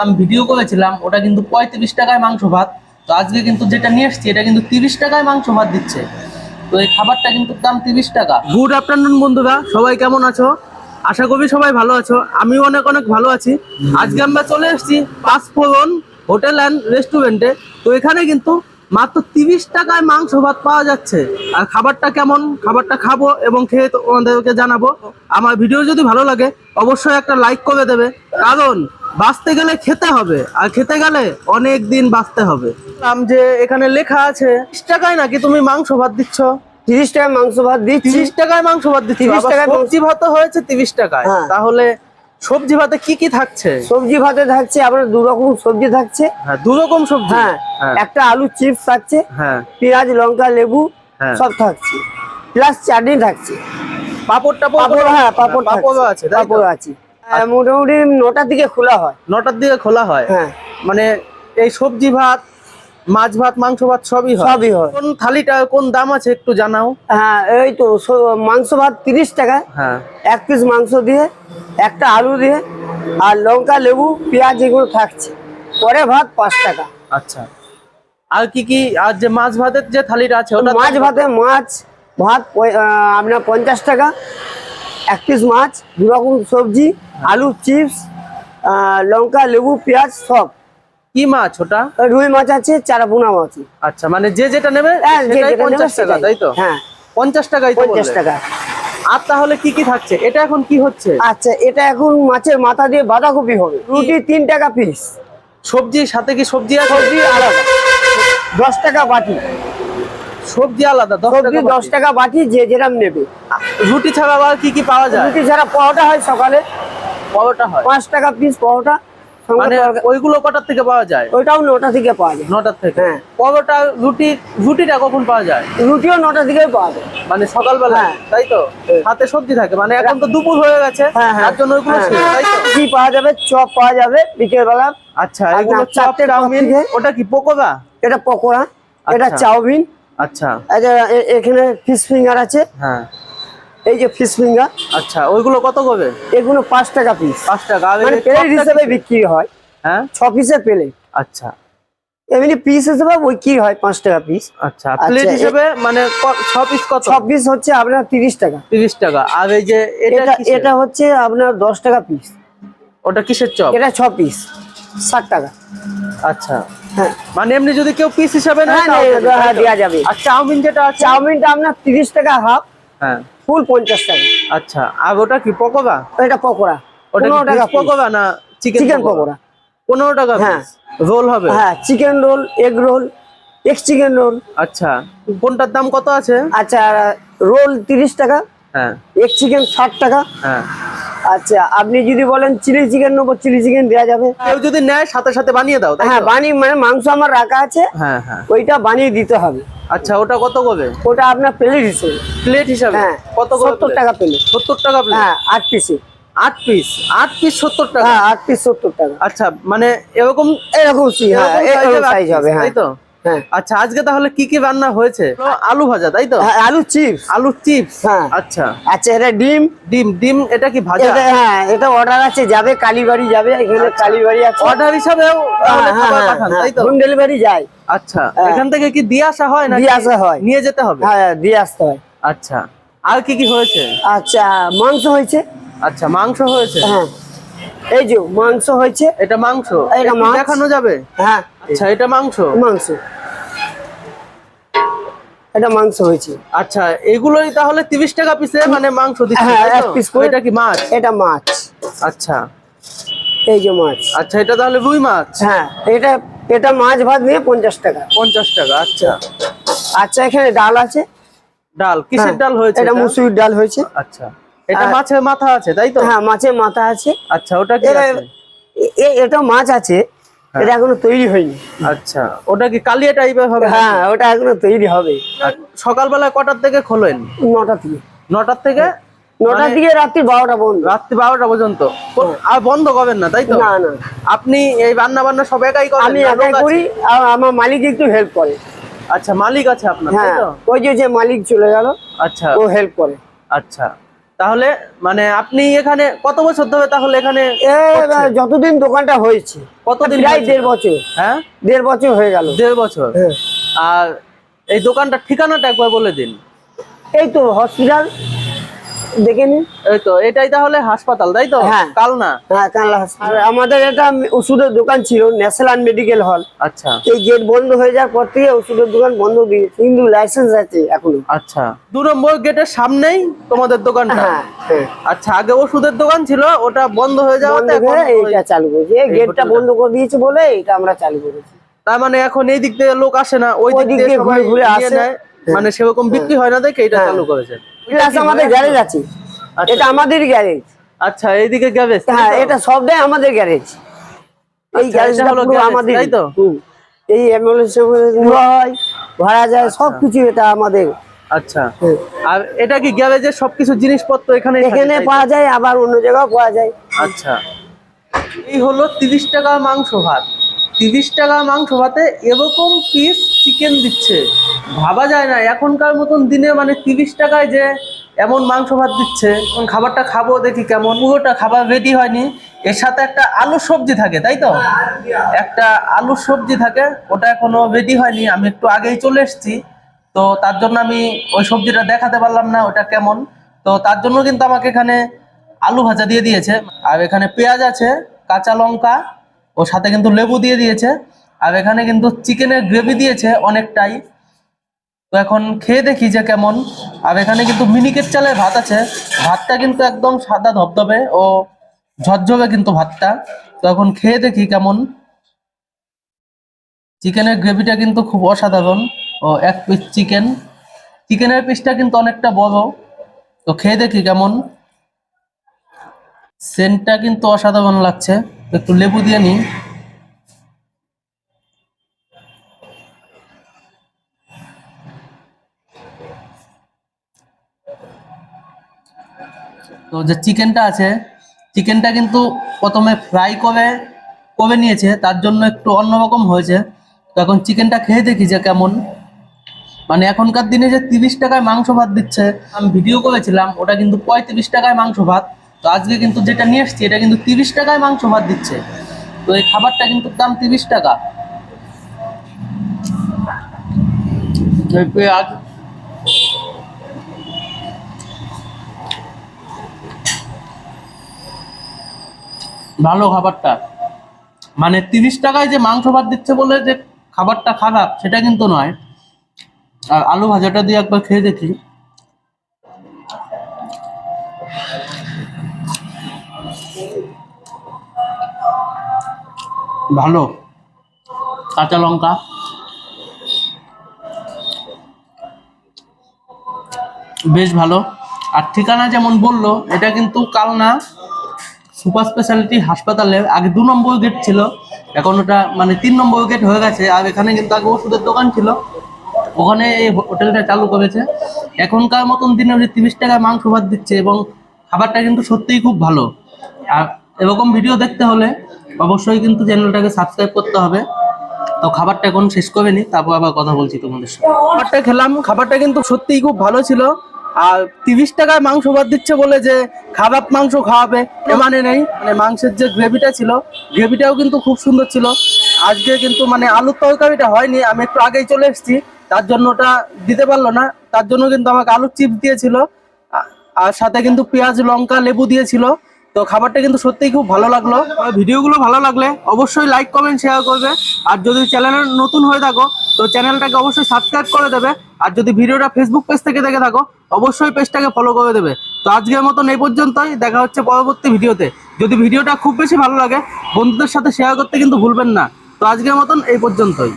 আমি ভিডিও করেছিলাম, ওটা কিন্তু পঁয়ত্রিশ টাকায় মাংস ভাত। তো আজকে কিন্তু যেটা নিয়ে এসছি, এটা কিন্তু তিরিশ টাকায় মাংস ভাত দিচ্ছে। তো এই খাবারটা কিন্তু দাম তিরিশ টাকা। গুড আফটারনুন বন্ধুরা। সবাই কেমন আছো? আশা করি সবাই ভালো আছো। আমিও অনেক অনেক ভালো আছি। আজকে আমরা চলে এসেছি পাঁচফোড়ন হোটেল অ্যান্ড রেস্টুরেন্টে। তো এখানে কিন্তু মাত্র তিরিশ টাকায় মাংস ভাত পাওয়া যাচ্ছে। আর খাবারটা কেমন? খাবারটা খাব এবং খেয়ে তোমাদেরকে জানাব। আমার ভিডিও যদি ভালো লাগে, অবশ্যই একটা লাইক করে দেবে। কারণ বাঁচতে গেলে খেতে হবে আর খেতে গেলে অনেক দিন বাঁচতে হবে। আম যে এখানে লেখা আছে তিরিশ টাকায় নাকি তুমি মাংস ভাত দিচ্ছ? তিরিশ টাকায় মাংস ভাত দিচ্ছি। তিরিশ টাকায় মাংস ভাত দিচ্ছি 30 আবার টাকায় সবজি ভাতও হয়েছে তিরিশ টাকায়। হ্যাঁ। তাহলে সবজি ভাতে কি কি থাকছে? সবজি ভাতে থাকছে আপনার দু রকম সবজি থাকছে। হ্যাঁ দু রকম সবজি। হ্যাঁ হ্যাঁ। একটা আলু চিপস থাকছে হ্যাঁ। পেঁয়াজ লঙ্কা লেবু। সব থাকছে। প্লাস চাটনি থাকছে। পাপড় টাপড় হ্যাঁ পাপড় পাপড় আছে পাপড় আছে। মোটামুটি নটার দিকে খোলা হয়। নটার দিকে খোলা হয়? হ্যাঁ। মানে এই সবজি ভাত মাছ ভাত মাংস ভাত সবই হয়? সবই হয়। কোন থালিটা কোন দাম আছে একটু জানাও। হ্যাঁ এই তো মাংস ভাত তিরিশ টাকা। হ্যাঁ। এক পিস মাংস দিয়ে একটা আলু দিয়ে আর লঙ্কা লেবু পেঁয়াজ এগুলো থাকছে। পরে ভাত পাঁচ টাকা। আচ্ছা। আর কি কি আর যে মাছ ভাতের যে থালিটা আছে ওটা মাছ ভাতে মাছ ভাত আপনার পঞ্চাশ টাকা। এক পিস মাছ দু রকম সবজি আলু চিপস লঙ্কা লেবু পেঁয়াজ সব। কি মাছ ওটা? রুই মাছ আছে চারাপোনা মাছ। আচ্ছা মানে যে যেটা নেবে হ্যাঁ, পঞ্চাশ টাকা তাই তো? হ্যাঁ। পঞ্চাশ টাকাই পঞ্চাশ টাকা। আর তাহলে কি কি থাকছে? এটা এখন কি হচ্ছে? আচ্ছা এটা এখন মাছের মাথা দিয়ে বাঁধাকপি হবে। রুটি তিন টাকা পিস সবজির সাথে কি সবজি সবজি আলাদা। দশ টাকা বাটি। সবজি আলাদা সবজি দশ টাকা বাটি যে যেরাম নেবে। রুটি ছাড়া আবার কি কি পাওয়া যায়? রুটি ছাড়া পরোটা হয় সকালে। পরোটা হয়। পাঁচ টাকা পিস পরোটা মানে ওইগুলো কটার থেকে পাওয়া যায়? ওইটাও নটা থেকে পাওয়া যায়। নটার থেকে? হ্যাঁ। পরোটা রুটি রুটিটা কখন পাওয়া যায়? রুটিও নটা থেকে পাওয়া যায়। মানে সকালবেলা হ্যাঁ। তাই তো? হাতে সবজি থাকে মানে এখন তো দুপুর হয়ে গেছে হ্যাঁ, হ্যাঁ। তার জন্য ওইগুলো হ্যাঁ। তাই তো? কি পাওয়া যাবে চপ পাওয়া যাবে বিকেল বেলা আচ্ছা এগুলো চপ চাউমিন ওটা কি পকোড়া? এটা পকোড়া এটা আচ্ছা। চাউমিন আচ্ছা। এ- এখানে ফিশ ফিঙ্গার আছে। হ্যাঁ। এই যে ফিশ ফিঙ্গার আচ্ছা ওইগুলো কত করে এগুলো পাঁচ টাকা পিস পাঁচ টাকা মানে প্লেট হিসেবে বিক্রি হয়। হ্যাঁ? ছ পিসের প্লেট আচ্ছা। এমনি পিস হিসেবে বিক্রি হয় পাঁচ টাকা পিস আচ্ছা প্লেট এ- হিসেবে মানে ক- ছ পিস কত? ছ পিস হচ্ছে আপনার তিরিশ টাকা। তিরিশ টাকা আর এই যে এটা এটা হচ্ছে আপনার দশ টাকা পিস ওটা কিসের চপ? এটা ছ পিস ষাট টাকা। আচ্ছা। মানে এমনি যদি কেউ পিস হিসাবে হ্যাঁ, দেবে, হ্যাঁ, যাবে। আর চাউমিন যেটা আছে? চাউমিনটা আপনার তিরিশ টাকা হাফ হ্যাঁ। ফুল পঞ্চাশ টাকা। আচ্ছা আর ওটা কি পকোড়া? এটা পকোড়া। ওটা পনেরো টাকা পকোড়া না চিকেন চিকেন পকোড়া? পনেরো টাকা হ্যাঁ। রোল হবে? হ্যাঁ chicken roll egg roll egg chicken roll আচ্ছা কোনটার দাম কত আছে? আচ্ছা রোল তিরিশ টাকা হ্যাঁ। এগ চিকেন ষাট টাকা। হ্যাঁ। আচ্ছা আপনি যদি বলেন চিলি চিকেন নেব চিলি চিকেন দেওয়া যাবে। কেউ যদি নেয় সাথে সাথে বানিয়ে দাও হ্যাঁ? বানিয়ে মানে মাংস আমার রাখা আছে হ্যাঁ হ্যাঁ। ওইটা বানিয়ে দিতে হবে। আচ্ছা ওটা কত করে? ওটা আপনার প্লেট হিসেবে। প্লেট হিসাবে? হ্যাঁ কত করে সত্তর টাকা প্লেট সত্তর টাকা প্লেট হ্যাঁ আট পিসে আট পিস আট পিস সত্তর টাকা? হ্যাঁ আট পিস সত্তর টাকা। আচ্ছা মানে এরকম এরকম সি- হ্যাঁ সাইজ হবে হ্যাঁ। তাই তো? হ্যাঁ আচ্ছা আজকে তাহলে কি কি রান্না হয়েছে? আলু ভাজা তাই তো? হ্যাঁ, আলু চিপস আলুর চিপস হ্যাঁ। আচ্ছা। আচ্ছা এটা ডিম? ডিম ডিম এটা কি ভাজা? এটা হ্যাঁ এটা অর্ডার আছে যাবে কালীবাড়ি যাবে এখানে কালীবাড়ি আছে। অর্ডার হিসাবেও হ্যাঁ, হ্যাঁ, হ্যাঁ, তাই তো? হোম ডেলিভারি যায়। আচ্ছা হ্যাঁ। এখান থেকে কি দিয়ে আসা হয় না দিয়ে আসা হয়। নিয়ে যেতে হবে? হ্যাঁ দিয়ে আসতে হয়। আচ্ছা আর কি কি হয়েছে? আচ্ছা মাংস হয়েছে। আচ্ছা মাংস হয়েছে? হ্যাঁ। এই যে মাংস হয়েছে। এটা মাংস? এটা। দেখানো যাবে? হ্যাঁ। আচ্ছা এটা মাংস? মাংস। এটা মাংস হয়েছে। আচ্ছা এগুলোই তাহলে তিরিশ টাকা পিসে মানে মাংস দিচ্ছে হ্যাঁ, এক piece করে। এটা কি মাছ? এটা মাছ। আচ্ছা। এই যে মাছ। আচ্ছা এটা তাহলে রুই মাছ? হ্যাঁ এটা এটা মাছ ভাত নিয়ে পঞ্চাশ টাকা। পঞ্চাশ টাকা আচ্ছা। আচ্ছা এখানে ডাল আছে। ডাল কিসের হ্যাঁ, ডাল হয়েছে এটা? মুসুরির ডাল হয়েছে। আচ্ছা এটা মাছের মাথা আছে তাই তো? হ্যাঁ মাছের মাথা আছে। আচ্ছা ওটা কি আছে? এটা মাছ আছে। এটা এখনও তৈরি হয়নি। আচ্ছা ওটা কি কালিয়া টাইপের হবে হ্যাঁ ওটা এখনও তৈরি হবে। সকালবেলা কটার থেকে খোলেন? নটা থেকে। নটার থেকে? নটার মানে- দিকে রাত্রি বারোটা বন্ধ রাত্রি বারোটা পর্যন্ত। আর বন্ধ করবেন না তাই তো? না না। আপনি এই রান্না বান্না সব একাই করেন আমি একাই করি আর আমার মালিক একটু হেল্প করে। আচ্ছা মালিক আছে আপনার তাই হ্যাঁ তো? ওই যে যে মালিক চলে গেল আচ্ছা। ও হেল্প করে। আচ্ছা। তাহলে মানে আপনি এখানে কত বছর ধরে তাহলে এখানে? যতদিন দোকানটা হয়েছে কতদিন প্রায় দেড় বছর। হ্যাঁ? দেড় বছর হয়ে গেল। দেড় বছর? হ্যাঁ। আর এই দোকানটার ঠিকানাটা একবার বলে দিন। এই তো হসপিটাল দেখে নিন। এই তো এটাই তাহলে হাসপাতাল তাই তো? হ্যাঁ। কালনা? হ্যাঁ কানলা হসপিটাল আমাদের একটা ওষুধের দোকান ছিল ন্যাশনাল মেডিকেল হল আচ্ছা। এই গেট বন্ধ হয়ে যাওয়ার পর থেকে ওষুধের দোকান বন্ধ দিয়েছে কিন্তু লাইসেন্স আছে এখনও। আচ্ছা। দু নম্বর গেটের সামনেই তোমাদের দোকানটা? হ্যাঁ হ্যাঁ। আচ্ছা আগে ওষুধের দোকান ছিল ওটা বন্ধ হয়ে যাওয়াতে এখন এইটা চালু করেছি। এই গেটটা বন্ধ করে দিয়েছে বলে এটা আমরা চালু করেছি। তার মানে এখন এই দিক থেকে লোক আসে না ওই দিক সবাই ঘুরে ঘুরে আসে। মানে সেরকম বিক্রি হয় না দেখে এটা হ্যাঁ। চালু করেছে। প্লাস আমাদের গ্যারেজ আছে। আচ্ছা। এটা আমাদের গ্যারেজ। আচ্ছা এইদিকে গ্যারেজ হ্যাঁ এটা সবটাই আমাদের গ্যারেজ। এই আচ্ছা, গ্যারেজটা হলো আমাদের তাই তো? এই অ্যাম্বুলেন্স হয় ভাড়া যায় সবকিছু এটা আমাদের। আচ্ছা। আর এটা কি গ্যারেজের সবকিছু জিনিসপত্র এখানে এখানে পাওয়া যায় আবার অন্য জায়গাও পাওয়া যায়। আচ্ছা। এই হলো তিরিশ টাকা মাংস ভাত। তিরিশ টাকা মাংস ভাতে এরকম পিস চিকেন দিচ্ছে। ভাবা যায় না, এখনকার মতন দিনে মানে তিরিশ টাকায় যে এমন মাংস ভাত দিচ্ছে। খাবারটা খাব, দেখি কেমন। পুরোটা খাবার রেডি হয়নি। এর সাথে একটা আলু সবজি থাকে, তাই তো? একটা আলু সবজি থাকে, ওটা এখনও রেডি হয়নি। আমি একটু আগেই চলে এসেছি। তো তার জন্য আমি ওই সবজিটা দেখাতে পারলাম না, ওটা কেমন। তো তার জন্য কিন্তু আমাকে এখানে আলু ভাজা দিয়ে দিয়েছে। আর এখানে পেঁয়াজ আছে, কাঁচা লঙ্কা ওর সাথে কিন্তু লেবু দিয়ে দিয়েছে। আর এখানে কিন্তু চিকেনের গ্রেভি দিয়েছে অনেকটাই। তো এখন খেয়ে দেখি যে কেমন। আর এখানে কিন্তু মিনিকেট চালের ভাত আছে। ভাতটা কিন্তু একদম সাদা ধবধবে ও ঝরঝরে কিন্তু ভাতটা। তো এখন খেয়ে দেখি কেমন। চিকেনের গ্রেভিটা কিন্তু খুব অসাধারণ। ও এক পিস চিকেন চিকেনের পিসটা কিন্তু অনেকটা বড়। তো খেয়ে দেখি কেমন। সেন্টটা কিন্তু অসাধারণ লাগছে। একটু লেবু দিয়ে নিই। তো যে চিকেনটা আছে, চিকেনটা কিন্তু প্রথমে ফ্রাই করে করে নিয়েছে, তার জন্য একটু অন্যরকম হয়েছে। তো এখন চিকেনটা খেয়ে দেখি যে কেমন। মানে এখনকার দিনে যে তিরিশ টাকায় মাংস ভাত দিচ্ছে, আমি ভিডিও করেছিলাম, ওটা কিন্তু পঁয়ত্রিশ টাকায় মাংস ভাত। তো আজকে কিন্তু যেটা নিয়ে এসছি এটা কিন্তু তিরিশ টাকায় মাংস ভাত দিচ্ছে। তো এই খাবারটা কিন্তু দাম তিরিশ টাকা। ভালো খাবারটা। মানে তিরিশ টাকায় যে মাংস ভাত দিচ্ছে বলে যে খাবারটা খারাপ, সেটা কিন্তু নয়। আর আলু ভাজাটা দিয়ে একবার খেয়ে দেখি। ভালো। কাঁচা লঙ্কা। বেশ ভালো। আর ঠিকানা যেমন বলল, এটা কিন্তু কালনা সুপার স্পেশালিটি হাসপাতালের আগে দু নম্বর গেট ছিল, এখন ওটা মানে তিন নম্বর গেট হয়ে গেছে, আর এখানে কিন্তু আগে ওষুধের দোকান ছিল। ওখানে এই হোটেলটা চালু করেছে। এখনকার মতন দিনে ওই তিরিশ টাকায় মাংস ভাত দিচ্ছে এবং খাবারটা কিন্তু সত্যিই খুব ভালো। আর এরকম ভিডিও দেখতে হলে অবশ্যই কিন্তু চ্যানেলটাকে সাবস্ক্রাইব করতে হবে। তো খাবারটা এখন শেষ করে নি, তারপর আবার কথা বলছি তোমাদের সাথে। খাবারটা খেলাম, খাবারটা কিন্তু সত্যিই খুব ভালো ছিল। আর তিরিশ টাকায় মাংস ভাত দিচ্ছে বলে যে খারাপ মাংস খাওয়াবে, এ মানে নেই। মানে মাংসের যে গ্রেভিটা ছিল, গ্রেভিটাও কিন্তু খুব সুন্দর ছিল। আজকে কিন্তু মানে আলুর তরকারিটা হয়নি, আমি একটু আগেই চলে এসেছি। তার জন্য ওটা দিতে পারল না। তার জন্য কিন্তু আমাকে আলুর চিপস দিয়েছিল। আর সাথে কিন্তু পেঁয়াজ, লঙ্কা, লেবু দিয়েছিল। তো খাবারটা কিন্তু সত্যিই খুব ভালো লাগল। ভিডিওগুলো ভালো লাগলে অবশ্যই লাইক কমেন্ট শেয়ার করবে। আর যদি চ্যানেলে নতুন হয়ে থাকো, তো চ্যানেলটাকে অবশ্যই সাবস্ক্রাইব করে দেবে। আর যদি ভিডিওটা ফেসবুক পেজ থেকে দেখে থাকো, অবশ্যই পেজটাকে ফলো করে দেবে। তো আজকের মতন এই পর্যন্তই, দেখা হচ্ছে পরবর্তী ভিডিওতে। যদি ভিডিওটা খুব বেশি ভালো লাগে, বন্ধুদের সাথে শেয়ার করতে কিন্তু ভুলবেন না। তো আজকের মতন এই পর্যন্তই।